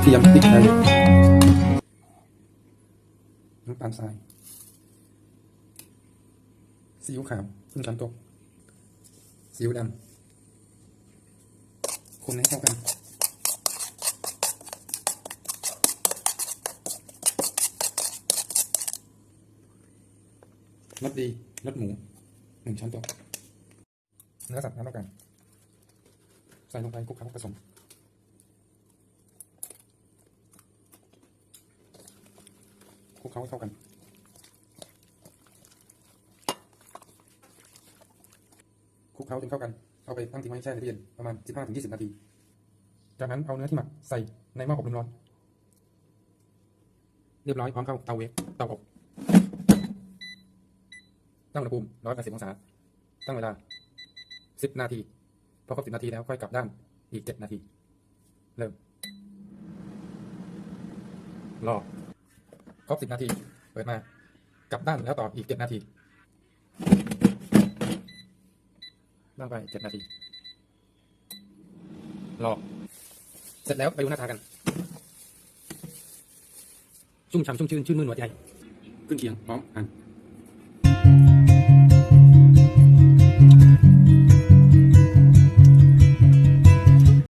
ระเทียมพริกไทยน้ำตาลทรายซีอิ๊วขาวครึ่งช้อนโต๊ะซีอิ๊วดำคนให้เข้ากันรสดีรสหมูหนึ่งช้อนโต๊ะเนื้อสัตว์น้ำตาลใส่ลงไปคลุกเคล้าผสม คลุกเคล้าให้เข้ากันคลุกเคล้าจนเข้ากัน เอาไปตั้งทิ้งไว้แช่ในตู้เย็นประมาณ 15-20 นาที จากนั้นเอาเนื้อที่หมักใส่ในหม้ออบลมร้อน เรียบร้อยพร้อมเข้าเตาเวฟเตาอบ ตั้งอุณหภูมิ 180 องศา ตั้งเวลา 10 นาที พอครบ 10 นาทีแล้วค่อยกลับด้านอีก 7 นาที เริ่มรอ ครบสิบนาที เปิดมากลับด้านแล้วต่ออีกเจ็ดนาทีตั้งไปเจ็ดนาทีรอเสร็จแล้วไปดูหน้าตากัน ชุ่มฉ่ำชุ่มชื่นชื่นมื่นหัวใจขึ้นเคียงพร้อมกัน